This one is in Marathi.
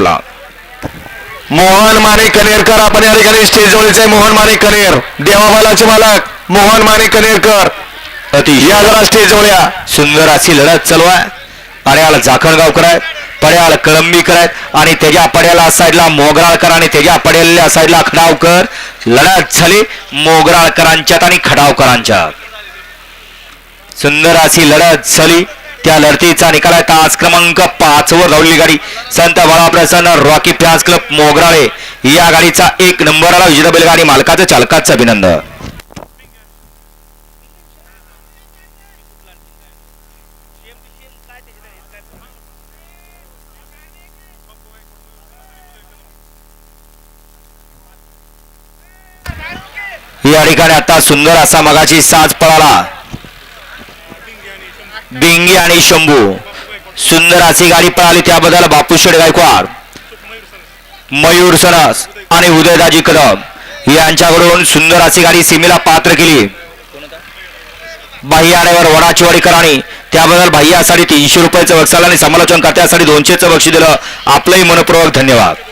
सुटला. मोहन माने कनेरकर आपण या ठिकाणी स्टेज जवळचे मोहन माने कनेर देवाबालाचे मालक मोहन माने कनेरकर या जरा स्टेज जवळ या. सुंदर अशी लढत चालू आहे. पड्याला झाकणगावकर आहेत पड्याला कळंबीकर आहेत आणि त्याच्या पड्याला साईडला मोगराळकर आणि त्याच्या पड्याला साईडला खडावकर. लढत झाली मोगराळकरांच्यात आणि खडावकरांच्यात. सुंदर अशी लढत झाली. त्या लढतीचा निकाल आहे. तास क्रमांक पाच वर धावलेली गाडी. Sant Balaprasanna Rocky fans club Mograle या गाडीचा एक नंबर आला. विजेता बैलगाडी मालकाचं चालकाचं अभिनंदन. या ठिकाणी आता सुंदर असा मगाची साज पळाला. बिंगी आणि शंभू. सुंदर अशी गाडी पळाली त्याबद्दल बापूशेठ गायकवाड मयूर सनस आणि उदयदाजी कदम यांच्याकडून सुंदर अशी गाडी सीमेला पात्र केली. बाह्य आण्यावर वडाचीवाडीकरांनी त्याबद्दल बाह्यासाठी तीनशे रुपयाचं बक्षाला आणि समालोचन करत्यासाठी दोनशेचं बक्षी दिलं. आपलंही मनपूर्वक धन्यवाद.